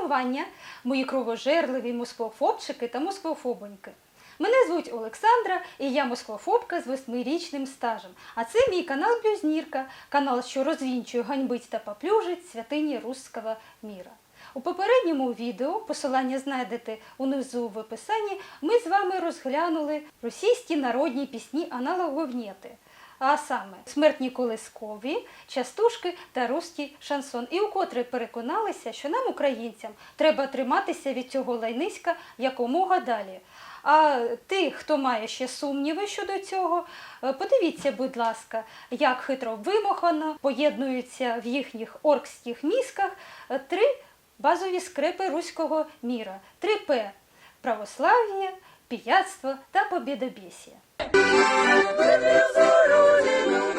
шанування, мої кровожерливі москвофобчики та москвофобоньки. Мене звуть Олександра, і я москвофобка з восьмирічним стажем. А це мій канал Блюзнірка, канал, що розвінчує, ганьбить та поплюжить святині руського міра. У попередньому відео, посилання знайдете унизу в описанні, ми з вами розглянули російські народні пісні аналоговнєти. А саме смертні колискові, частушки та русський шансон. І укотре переконалися, що нам, українцям, треба триматися від цього лайниська якомога далі. А тих, хто має ще сумніви щодо цього, е, подивіться, будь ласка, як хитро вимохано поєднуються в їхніх оркських мізках е, три базові скрипи руського міра: 3П православ'я, пияцтво та побєдобєсія. Reviews are rolling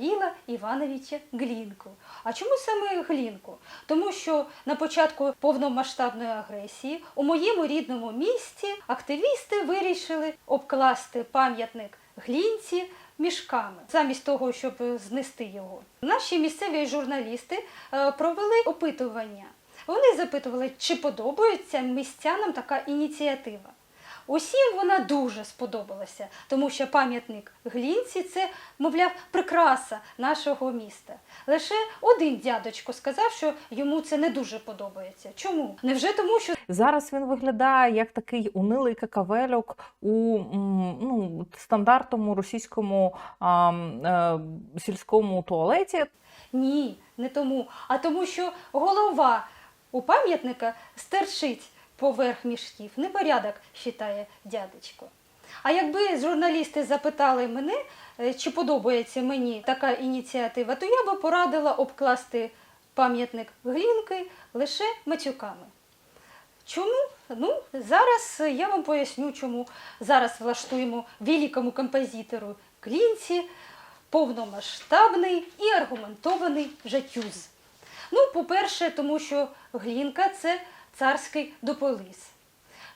Михаїла Івановича Глінку. А чому саме Глінку? Тому що на початку повномасштабної агресії у моєму рідному місті активісти вирішили обкласти пам'ятник Глінці мішками, замість того, щоб знести його. Наші місцеві журналісти е, провели опитування. Вони запитували, чи подобається містянам така ініціатива. Усім вона дуже сподобалася, тому що пам'ятник Глінці це, мовляв, прикраса нашого міста. Лише один дядочко сказав, що йому це не дуже подобається. Чому? Невже тому, що Зараз він виглядає як такий унилий какавельок у ну, стандартному російському а, м, е, сільському туалеті. Ні, не тому, а тому, що голова у пам'ятника стерчить поверх мішків. Непорядок, вважає дядечко. А якби журналісти запитали мене, е, чи подобається мені така ініціатива, то я би порадила обкласти пам'ятник глінки лише матюками. Чому? Ну, зараз я вам поясню, чому. Зараз влаштуємо великому композитору Клінці повномасштабний і аргументований жатюз. Ну, по-перше, тому що Глінка це царський дополис.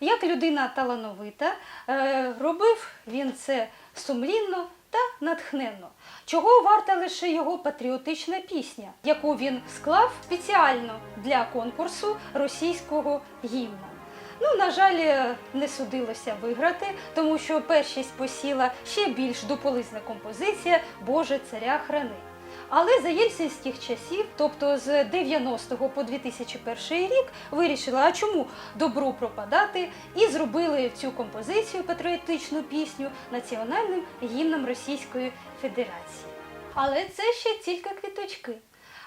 Як людина талановита, е, робив він це сумлінно та натхненно. Чого варта лише його патріотична пісня, яку він склав спеціально для конкурсу російського гімна. Ну, на жаль, е, не судилося виграти, тому що першість посіла ще більш дополизна композиція Боже царя храни. Але за єльцинських часів, тобто з 90 по 2001 рік, вирішили, а чому добру пропадати, і зробили цю композицію патріотичну пісню національним гімном Російської Федерації. Але це ще тільки квіточки.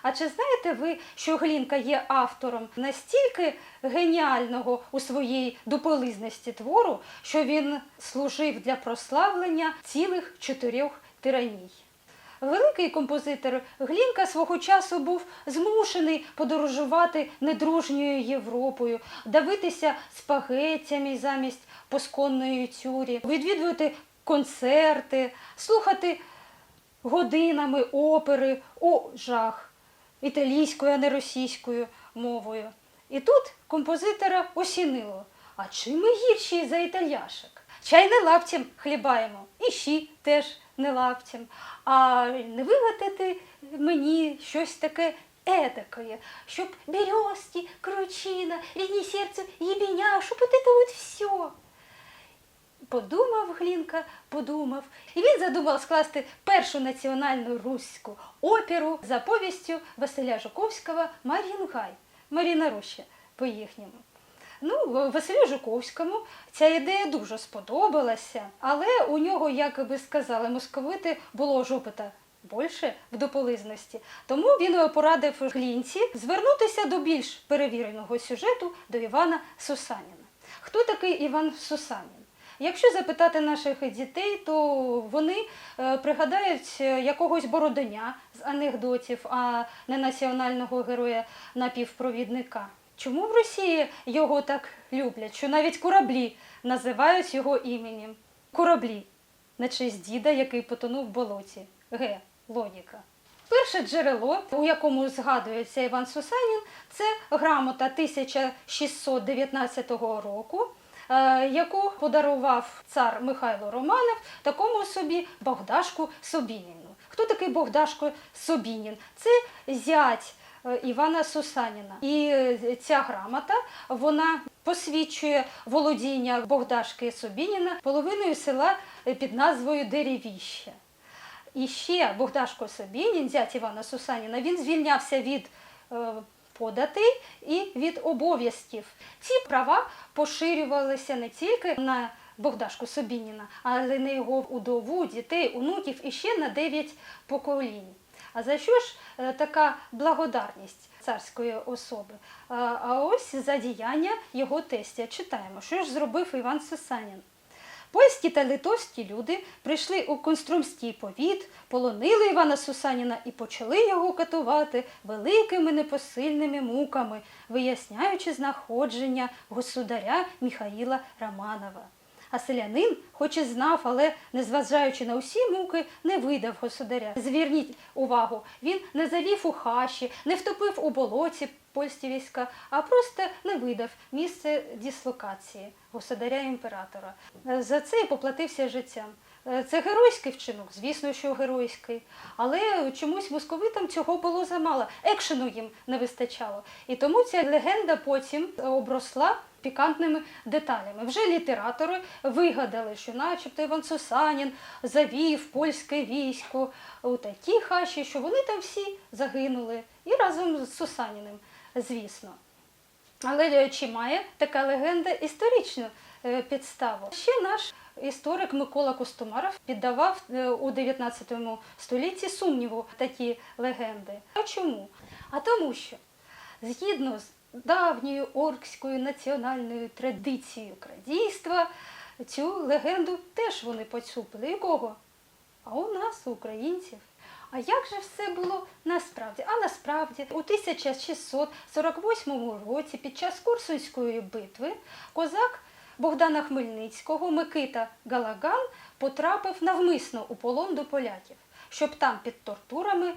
А чи знаєте ви, що Глінка є автором настільки геніального у своїй дополизності твору, що він служив для прославлення цілих чотирьох тираній? Великий композитор Глінка свого часу був змушений подорожувати недружньою Європою, давитися спагеттями замість посконної тюрі, відвідувати концерти, слухати годинами опери, о жах, італійською, а не російською мовою. І тут композитора осінило. А чим ми гірші за італьяшок? Чай не лаптям хлібаємо, і щі теж не лаптям. А не вигадати мені щось таке едакое, щоб березки, кручина, рідні серце, єбеня, щоб от это от все. Подумав Глінка, подумав, і він задумав скласти першу національну руську оперу за повістю Василя Жуковського Мар'їнгай. Маріна Роща по їхньому. Ну, Василю Жуковському ця ідея дуже сподобалася, але у нього, як би сказали московити, було жопита більше в дополизності. Тому він порадив Глінці звернутися до більш перевіреного сюжету до Івана Сусаніна. Хто такий Іван Сусанін? Якщо запитати наших дітей, то вони е, пригадають е, якогось бородоня з анекдотів, а не національного героя напівпровідника. Чому в Росії його так люблять, що навіть кораблі називають його іменем? Кораблі на честь діда, який потонув в болоті. Г. Логіка. Перше джерело, у якому згадується Іван Сусанін, це грамота 1619 року, е, яку подарував цар Михайло Романов такому собі Богдашку Собініну. Хто такий Богдашко Собінін? Це зять Івана Сусаніна. І е, ця грамота вона посвідчує володіння Богдашки Собініна половиною села е, під назвою Деревіще. І ще Богдашко Собінін, зять Івана Сусаніна, він звільнявся від е, податей і від обов'язків. Ці права поширювалися не тільки на Богдашку Собініна, але й на його удову, дітей, онуків і ще на дев'ять поколінь. А за що ж е, така благодарність царської особи? А, а ось за діяння його тестя. Читаємо, що ж зробив Іван Сусанін. Польські та литовські люди прийшли у Конструмський повіт, полонили Івана Сусаніна і почали його катувати великими непосильними муками, виясняючи знаходження государя Міхаїла Романова. А селянин, хоч і знав, але, незважаючи на усі муки, не видав государя. Зверніть увагу, він не завів у хаші, не втопив у болоті польські війська, а просто не видав місце дислокації государя імператора. За це і поплатився життям. Це геройський вчинок, звісно, що геройський, але чомусь московитам цього було замало, екшену їм не вистачало. І тому ця легенда потім обросла пікантними деталями. Вже літератори вигадали, що начебто Іван Сусанін завів польське військо у такі хаші, що вони там всі загинули, і разом з Сусаніним, звісно. Але е, чи має така легенда історичну е, підставу? Ще наш історик Микола Костомаров піддавав е, у 19 столітті сумніву такі легенди. А чому? А тому що згідно з давньою оркською національною традицією крадійства, цю легенду теж вони поцупили. І? А у нас, у українців. А як же все було насправді? А насправді у 1648 році під час Курсунської битви козак Богдана Хмельницького Микита Галаган потрапив навмисно у полон до поляків, щоб там під тортурами е,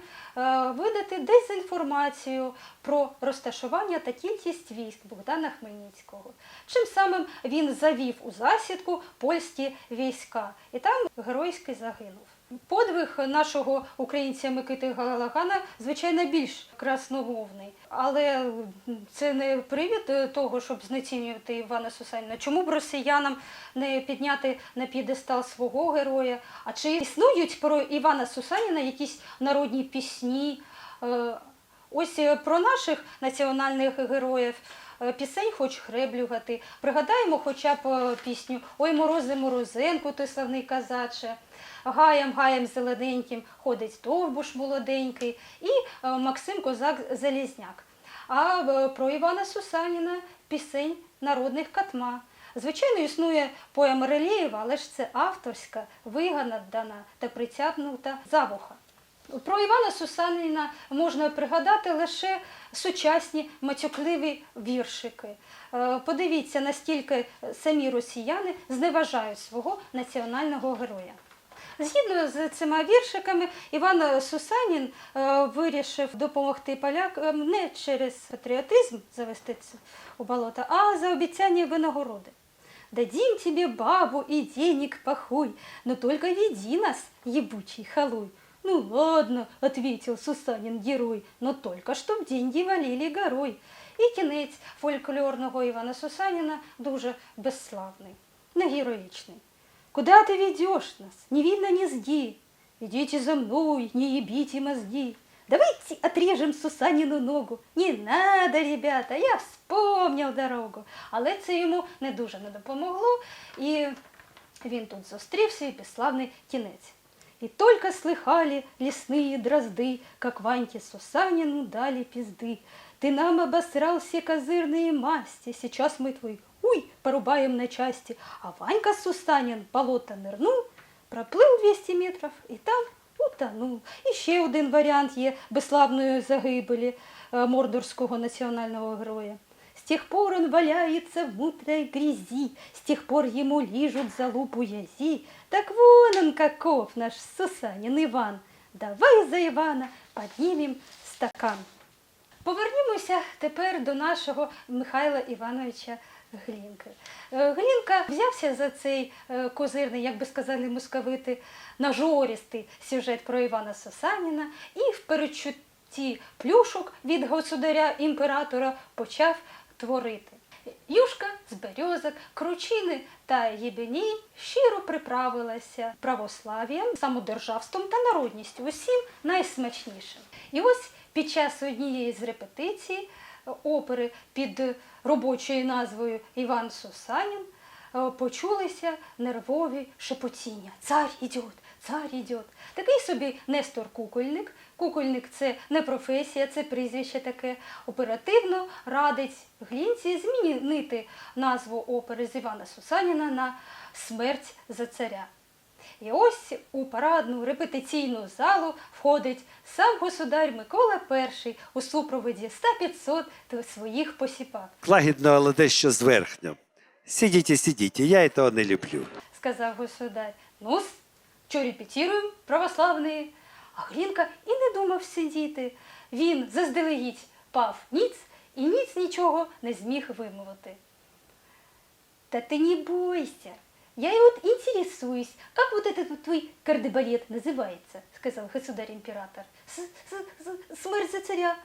видати дезінформацію про розташування та кількість військ Богдана Хмельницького. Чим самим він завів у засідку польські війська і там геройськи загинув. Подвиг нашого українця Микити Галагана, звичайно, більш красномовний, але це не привід того, щоб знецінювати Івана Сусаніна. Чому б росіянам не підняти на підестал свого героя? А чи існують про Івана Сусаніна якісь народні пісні? Е, Ось про наших національних героїв. е, Пісень хоч хреблювати. Пригадаємо хоча б е, пісню Ой, морози, морозенку, ти славний казаче. Гаєм, гаєм зелененьким ходить довбуш молоденький і е, Максим Козак Залізняк. А про Івана Сусаніна пісень народних катма. Звичайно, існує поема Релєєва, але ж це авторська, вигадана та притягнута завуха. Про Івана Сусаніна можна пригадати лише сучасні матюкливі віршики. Е, Подивіться, настільки самі росіяни зневажають свого національного героя. Згідно з цими віршиками, Іван Сусанін е, вирішив допомогти полякам не через патріотизм завести у болото, а за обіцяння винагороди. Дадим тебе бабу и денег похуй, но только веди нас, ебучий халуй. Ну ладно, ответил Сусанин герой, но только чтоб деньги валили горой. І кінець фольклорного Івана Сусаніна дуже безславний, не героїчний. Куда ты ведешь нас? Не видно низги. Идите за мной, не ебите мозги. Давайте отрежем Сусанину ногу. Не надо, ребята, я вспомнил дорогу. Але це йому не дуже не допомогло, і він тут зустрівся і безславний кінець. И только слыхали лесные дрозды, Как Ваньке Сусанину дали пизды. Ты нам обосрал все козырные масти, Сейчас мы твой уй порубаем на части. А Ванька Сусанин в болото нырнул, Проплив 200 метрів і там утонув. І ще один варіант є безславної загибелі е, мордорського національного героя. С тех пор он валяется в мутрой грязи, С тех пор ему лижут за лупу язи. Так вон он каков, наш Сусанин Иван. Давай за Ивана поднимем стакан. Повернімося тепер до нашого Михайла Івановича Глінки. Е, Глінка взявся за цей е, козирний, як би сказали московити, нажористий сюжет про Івана Сосаніна і в перечутті плюшок від государя імператора почав творити. Юшка з березок, кручини та єбеній щиро приправилася православ'ям, самодержавством та народністю, усім найсмачнішим. І ось під час однієї з репетицій опери під робочою назвою Іван Сусанін е, почулися нервові шепотіння. Цар ідет, цар ідет. Такий собі Нестор Кукольник. Кукольник це не професія, це прізвище таке. Оперативно радить Глінці змінити назву опери з Івана Сусаніна на Смерть за царя. І ось у парадну репетиційну залу входить сам государ Микола І у супроводі 100-500 своїх посіпак. Лагідно, але дещо зверхньо. Сидіть, сидіть, я цього не люблю. сказав государ. Ну, що репетируємо, православні? А Глінка і не думав сидіти. Він заздалегідь пав ніц і ніц нічого не зміг вимовити. Та ти не бойся. Я и вот интересуюсь, как вот этот вот твой кардебалет называется, сказал государь-император. Смерть за царя.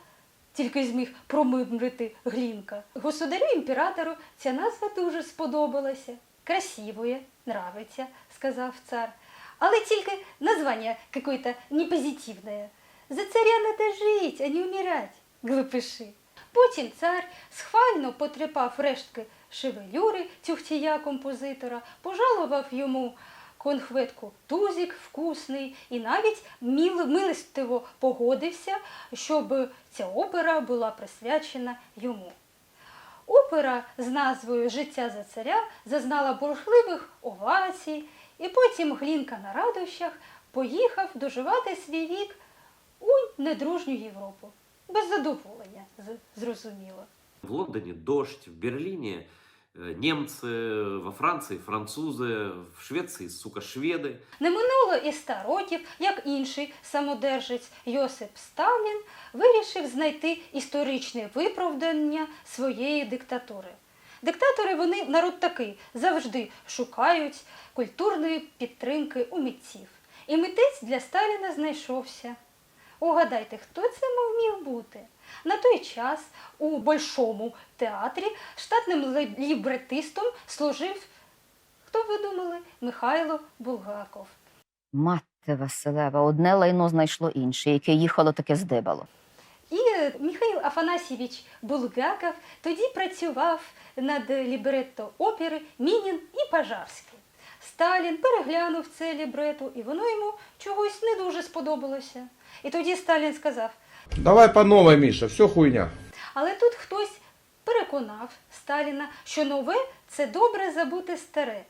Тільки зміг промимрити Глінка. Государю-імператору ця назва дуже сподобалася. Красивое, нравиться, сказав цар. Але тільки названня какое-то непозитивне. За царя надо жить, а не умирать, глупиши. Потім цар схвально потрепав рештки шевелюри тюхтія композитора, пожалував йому конхветку тузик вкусний і навіть милостиво погодився, щоб ця опера була присвячена йому. Опера з назвою Життя за царя зазнала бурхливих овацій, і потім Глінка на радощах поїхав доживати свій вік у недружню Європу Без задоволення, з- зрозуміло. В Лондоне дождь, в Берлине э, немцы, во Франции французы, в Швеции, сука, шведы. Не минуло і ста років, як інший самодержець Йосип Сталін вирішив знайти історичне виправдання своєї диктатури. Диктатори вони народ такий завжди шукають культурної підтримки у митців. І митець для Сталіна знайшовся. Угадайте, хто це мав міг бути? На той час у Большому театрі штатним лібретистом служив, хто ви думали, Михайло Булгаков. Мати Василева, одне лайно знайшло інше, яке їхало, таке здибало. І Михайло Афанасьєвич Булгаков тоді працював над лібретто опери Мінін і Пажарський. Сталін переглянув це лібретто, і воно йому чогось не дуже сподобалося. І тоді Сталін сказав: Давай по новой, Миша, все хуйня. Але тут хтось переконав Сталіна, що нове це добре забути старе,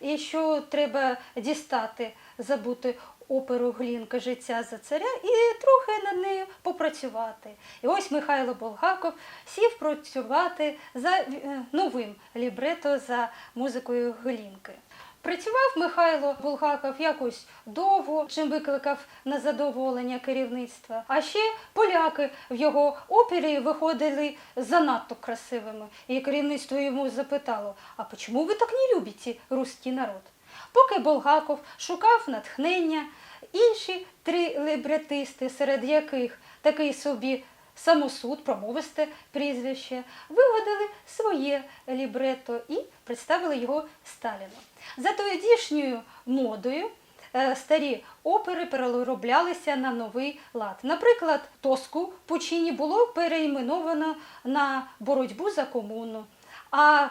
і що треба дістати, забути оперу Глінка Життя за царя і трохи над нею попрацювати. І ось Михайло Булгаков сів працювати за е, новим лібрето за музикою Глінки. Працював Михайло Булгаков якось довго, чим викликав незадоволення керівництва. А ще поляки в його опері виходили занадто красивими. І керівництво йому запитало: а чому ви так не любите русський народ? Поки Булгаков шукав натхнення, інші три лібретисти, серед яких такий собі самосуд, промовисте прізвище, вигадали своє лібрето і представили його Сталіну. За тодішньою модою е, старі опери перероблялися на новий лад. Наприклад, Тоску Пучині було переіменовано на боротьбу за комуну, а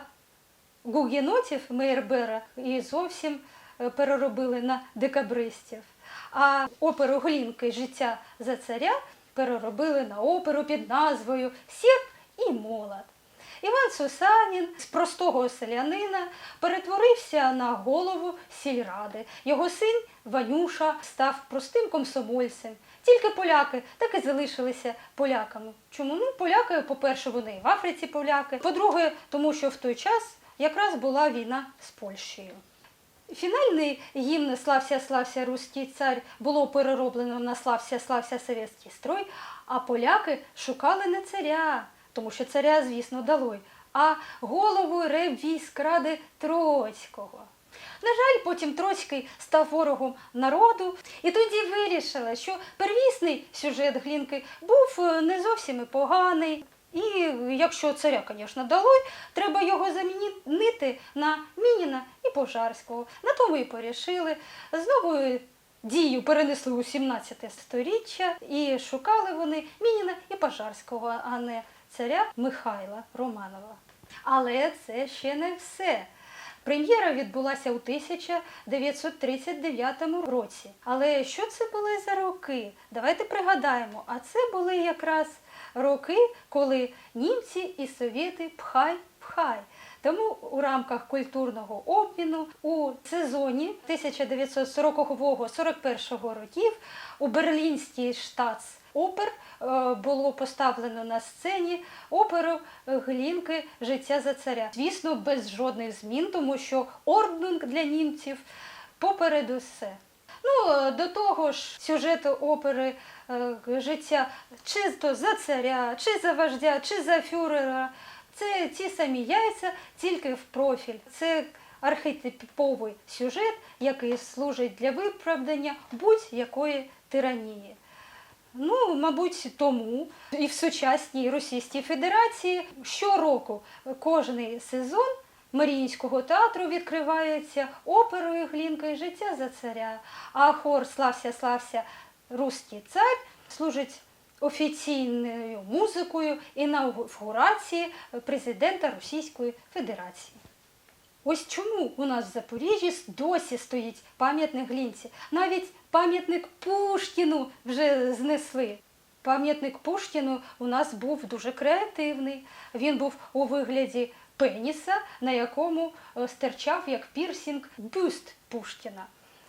гугенотів Мейербера і зовсім е, переробили на декабристів. А оперу Глінки Життя за царя переробили на оперу під назвою Сірп і молот. Іван Сусанін з простого селянина перетворився на голову сільради. Його син Ванюша став простим комсомольцем. Тільки поляки так і залишилися поляками. Чому? Ну, поляки, по-перше, вони в Африці поляки. По-друге, тому що в той час якраз була війна з Польщею. Фінальний гімн Слався, слався руський цар було перероблено на Слався, слався совєтський строй, а поляки шукали не царя, тому що царя, звісно, далой, а голову реп військ ради Троцького. На жаль, потім Троцький став ворогом народу, і тоді вирішили, що первісний сюжет Глінки був е, не зовсім поганий. І якщо царя, звісно, далой, треба його замінити на Мініна і Пожарського. На тому і порішили. Знову дію перенесли у 17 сторіччя і шукали вони Мініна і Пожарського, а не царя Михайла Романова. Але це ще не все. Прем'єра відбулася у 1939 році. Але що це були за роки? Давайте пригадаємо. А це були якраз роки, коли німці і совєти пхай пхай. Тому у рамках культурного обміну у сезоні 1940-41 років у берлінський штац опер е, було поставлено на сцені оперу Глінки Життя за царя. Звісно, без жодних змін, тому що орднунг для німців попереду все. Ну, е, до того ж, сюжет опери е, життя чи то за царя, чи за вождя, чи за фюрера. Це ті самі яйця, тільки в профіль. Це архетиповий сюжет, який служить для виправдання будь-якої тиранії. Ну, мабуть, тому і в сучасній Російській Федерації щороку кожний сезон Маріїнського театру відкривається оперою Глінка і життя за царя. А хор Слався, слався, руський цар служить офіційною музикою інаугурації президента Російської Федерації. Ось чому у нас в Запоріжжі досі стоїть пам'ятник Глінці. Навіть пам'ятник Пушкіну вже знесли. Пам'ятник Пушкіну у нас був дуже креативний. Він був у вигляді пеніса, на якому е, стирчав як пірсінг бюст Пушкіна.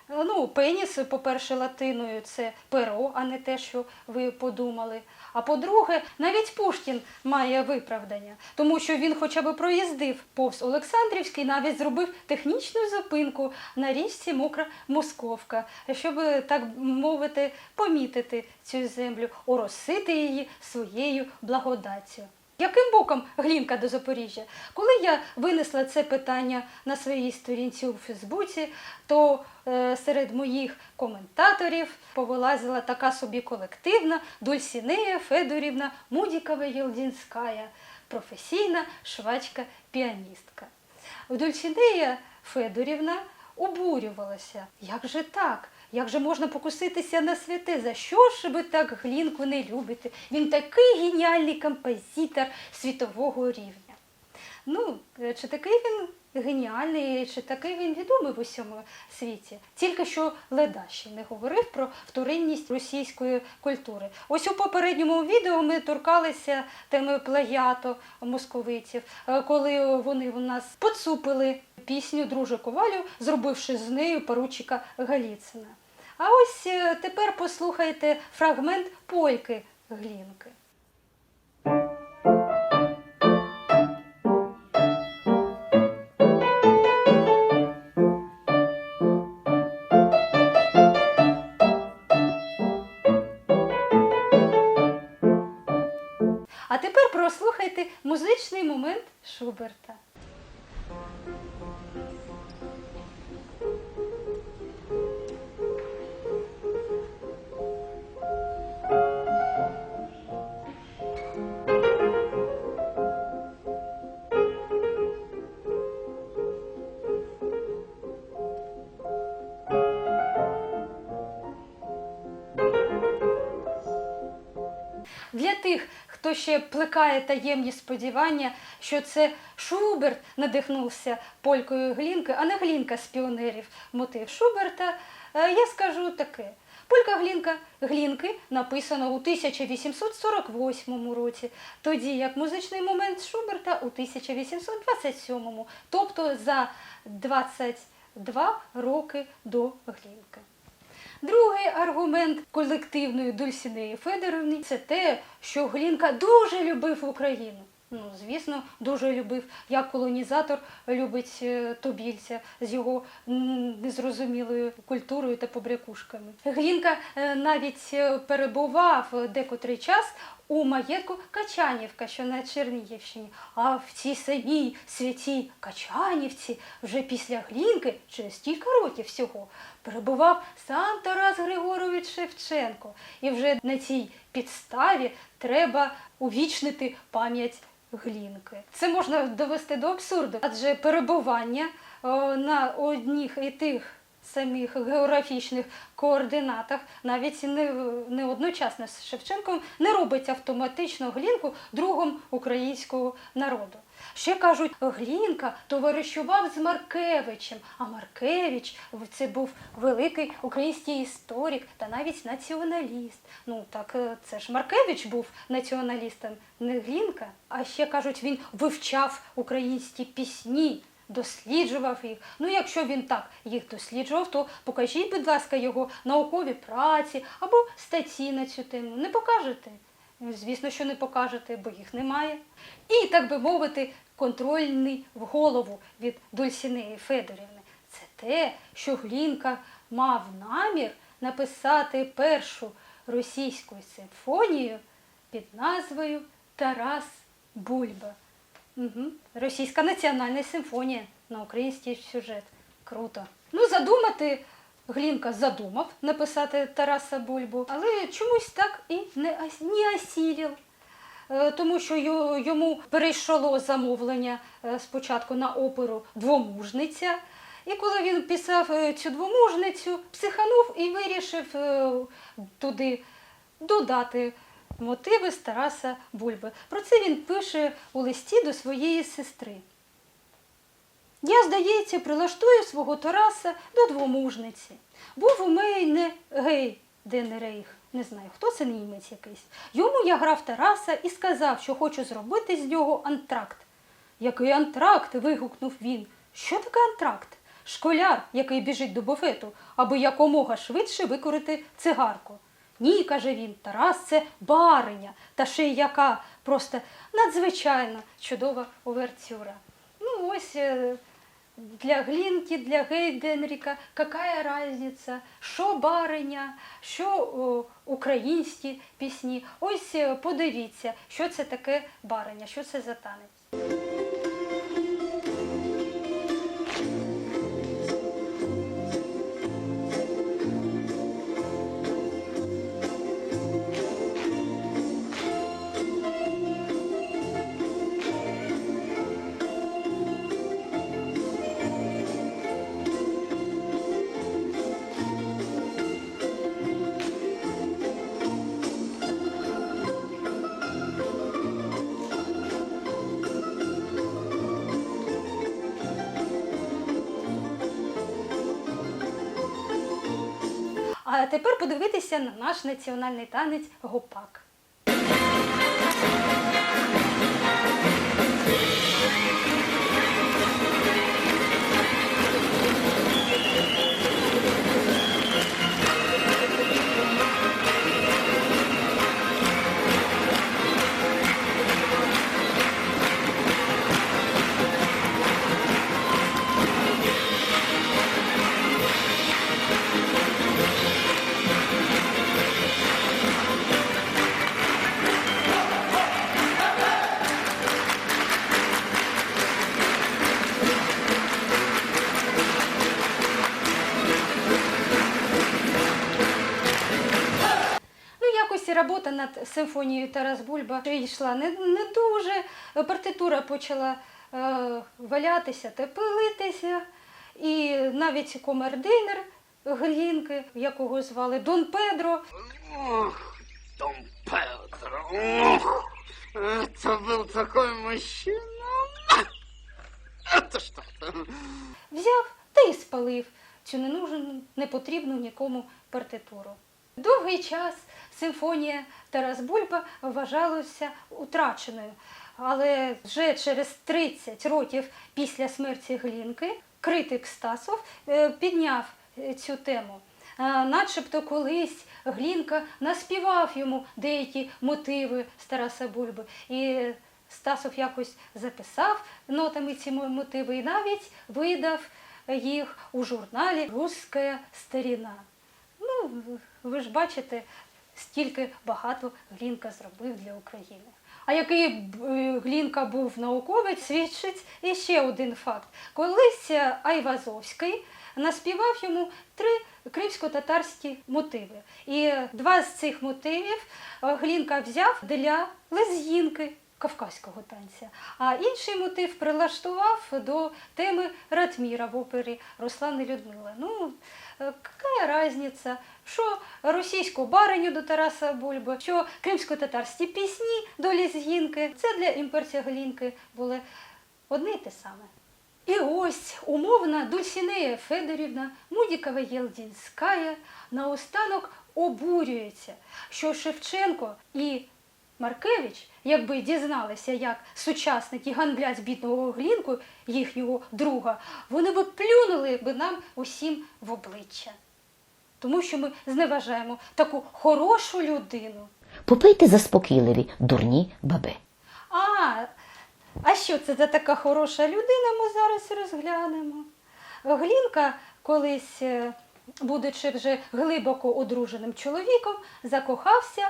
Ну, пеніс, по-перше, латиною це перо, а не те, що ви подумали. А по-друге, навіть Пушкін має виправдання, тому що він хоча б проїздив повз Олександрівський, навіть зробив технічну зупинку на річці Мокра Московка, щоб, так мовити, помітити цю землю, оросити її своєю благодаттю. Яким боком Глінка до Запоріжжя? Коли я винесла це питання на своїй сторінці у Фейсбуці, то е, серед моїх коментаторів повилазила така собі колективна Дульсінея Федорівна Мудікова Єлдінська, професійна швачка-піаністка. Дульсінея Федорівна обурювалася. Як же так? Як же можна покуситися на святе? За що ж ви так Глінку не любите? Він такий геніальний композитор світового рівня. Ну, е, чи такий він геніальний, чи такий він відомий в усьому світі? Тільки що Ледащий не говорив про вторинність російської культури. Ось у попередньому відео ми торкалися теми плагіату московитів, е, коли вони у нас поцупили пісню Друже Ковалю, зробивши з нею поручика Галіцина. А ось е, тепер послухайте фрагмент польки Глінки. А тепер прослухайте музичний момент Шуберта. Для тих, хто ще плекає таємні сподівання, що це Шуберт надихнувся полькою Глінки, а не Глінка з піонерів мотив Шуберта, е, я скажу таке. Полька Глінка Глінки написано у 1848 році, тоді як музичний момент Шуберта у 1827, тобто за 22 роки до Глінка. Другий аргумент колективної Дульсінеї Федоровни це те, що Глінка дуже любив Україну. Ну, звісно, дуже любив, як колонізатор любить Тобільця тубільця з його незрозумілою культурою та побрякушками. Глінка е, навіть е, перебував декотрий час у маєтку Качанівка, що на Чернігівщині. А в цій самій святій Качанівці вже після Глінки, через кілька років всього, перебував сам Тарас Григорович Шевченко. І вже на цій підставі треба увічнити пам'ять Глінки. Це можна довести до абсурду, адже перебування е, на одних і тих самих географічних координатах, навіть не, не одночасно з Шевченком, не робить автоматично Глінку другом українського народу. Ще кажуть, Глінка товаришував з Маркевичем, а Маркевич це був великий український історик та навіть націоналіст. Ну так е, це ж Маркевич був націоналістом, не Глінка. А ще кажуть, він вивчав українські пісні. Досліджував їх. Ну, якщо він так їх досліджував, то покажіть, будь ласка, його наукові праці або статті на цю тему. Не покажете? Звісно, що не покажете, бо їх немає. І, так би мовити, контрольний в голову від Дульсінеї Федорівни. Це те, що Глінка мав намір написати першу російську симфонію під назвою Тарас Бульба. Угу. Російська національна симфонія на український сюжет. Круто. Ну, задумати Глінка задумав написати Тараса Бульбу, але чомусь так і не, не осілів. Е, Тому що йому перейшло замовлення е, спочатку на оперу Двомужниця. І коли він писав е, цю двомужницю, психанув і вирішив туди додати мотиви з Тараса Бульби. Про це він пише у листі до своєї сестри. Я, здається, прилаштую свого Тараса до двомужниці. Був у мене гей Ден Рейх. Не знаю, хто це німець якийсь. Йому я грав Тараса і сказав, що хочу зробити з нього антракт. Який антракт? вигукнув він. Що таке антракт? Школяр, який біжить до буфету, аби якомога швидше викорити цигарку. Ні, каже він, Тарас це бариня, та ще й яка просто надзвичайно чудова увертюра. Ну ось е, для Глінки, для Гейденріка, яка разниця, що бариня, що українські пісні. Ось е, подивіться, що це таке бариня, що це за танець. А тепер подивитися на наш національний танець гопак. робота над симфонією Тарас Бульба йшла не, не дуже. Партитура почала е, валятися та пилитися. І навіть комердинер Глінки, якого звали Дон Педро, Ох, Дом Педро, ох, это был такой мужчина. Это что? взяв та й спалив цю ненужну, непотрібну нікому партитуру. Довгий час симфонія Тарас Бульба вважалася утраченою. Але вже через 30 років після смерті Глінки критик Стасов е, підняв е, цю тему. Е, Начебто колись Глінка наспівав йому деякі мотиви з Тараса Бульби. І Стасов якось записав нотами ці мотиви і навіть видав їх у журналі Русская старіна. Ну, ви ж бачите, стільки багато Глінка зробив для України. А який е, Глінка був науковець, свідчить іще один факт. Колись е, Айвазовський наспівав йому три кримсько-татарські мотиви. І два з цих мотивів е, Глінка взяв для лезгінки кавказького танця. А інший мотив прилаштував до теми Ратміра в опері Руслан і Людмила. Ну, е, яка різниця, що російську бариню до Тараса Бульби, що кримсько-татарські пісні до Лізгінки. Це для імперця Глінки були одне й те саме. І ось умовна Дульсінея Федорівна Мудікова Єлдінська наостанок обурюється, що Шевченко і Маркевич, якби дізналися, як сучасники ганблять бідного Глінку, їхнього друга, вони би плюнули би нам усім в обличчя. Тому що ми зневажаємо таку хорошу людину. Попийте заспокійливі, дурні баби. А, а що це за така хороша людина, ми зараз розглянемо. Глінка колись, е, будучи вже глибоко одруженим чоловіком, закохався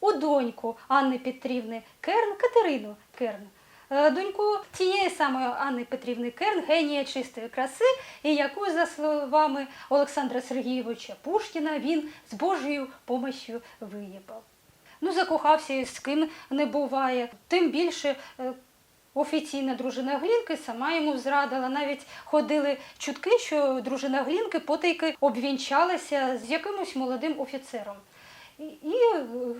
у доньку Анни Петрівни Керн, Катерину Керн. Е, Доньку тієї самої Анни Петрівни Керн, генія чистої краси, і яку, за словами Олександра Сергійовича Пушкіна, він з Божою помощю виїбав. Ну, закохався і з ким не буває. Тим більше е, офіційна дружина Глінки сама йому зрадила. Навіть ходили чутки, що дружина Глінки потайки обвінчалася з якимось молодим офіцером. І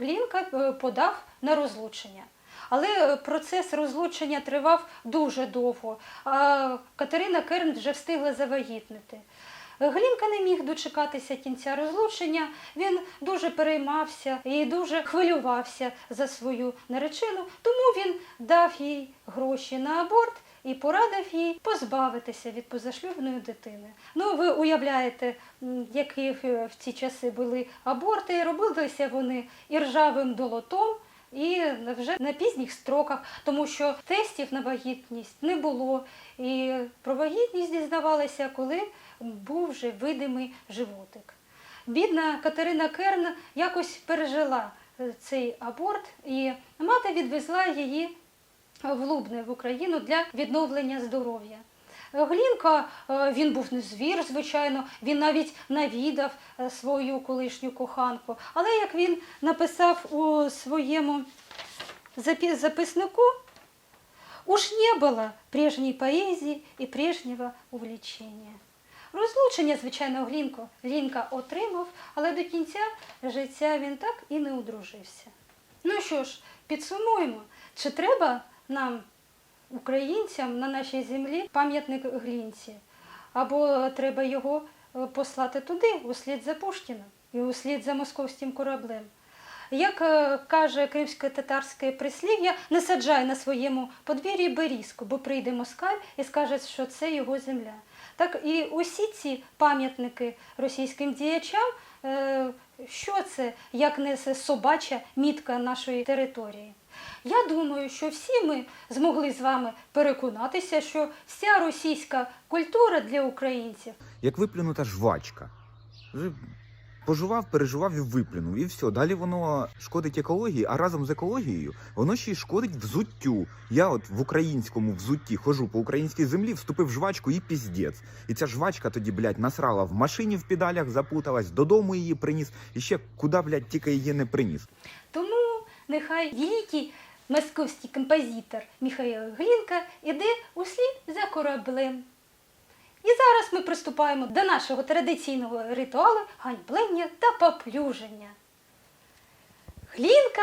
Глінка е, подав на розлучення. Але процес розлучення тривав дуже довго, а Катерина Керн вже встигла завагітнити. Глінка не міг дочекатися кінця розлучення. Він дуже переймався і дуже хвилювався за свою наречену, тому він дав їй гроші на аборт і порадив їй позбавитися від позашлюбної дитини. Ну, ви уявляєте, які в ці часи були аборти, робилися вони і ржавим долотом. І вже на пізніх строках, тому що тестів на вагітність не було. І про вагітність дізнавалися, коли був вже видимий животик. Бідна Катерина Керн якось пережила е, цей аборт, і мати відвезла її в в Україну для відновлення здоров'я. Глінка, е, він був не звір, звичайно, він навіть навідав е, свою колишню коханку. Але як він написав у своєму записнику, уж не было прежней поезії і прежнього увлечення. Розлучення, звичайно, Глінко, Глінка отримав, але до кінця життя він так і не одружився. Ну що ж, підсумуємо, чи треба нам, українцям, на нашій землі пам'ятник Глінці? Або треба його е, послати туди, услід за Пушкіна і услід за московським кораблем? Як е, каже кримсько-татарське прислів'я, не саджай на своєму подвір'ї берізку, бо прийде москаль і скаже, що це його земля. Так і усі ці пам'ятники російським діячам, е, що це, як не собача мітка нашої території. Я думаю, що всі ми змогли з вами переконатися, що вся російська культура для українців як виплюнута жвачка. Пожував, переживав і виплюнув, і все. Далі воно шкодить екології, а разом з екологією воно ще й шкодить взуттю. Я от в українському взутті хожу по українській землі, вступив в жвачку і піздець. І ця жвачка тоді, блядь, насрала в машині в педалях, запуталась, додому її приніс, і ще куди, блядь, тільки її не приніс. Тому нехай великий московський композитор Михайло Глінка іде услід за кораблем. І зараз ми приступаємо до нашого традиційного ритуалу ганьблення та поплюження. Глінка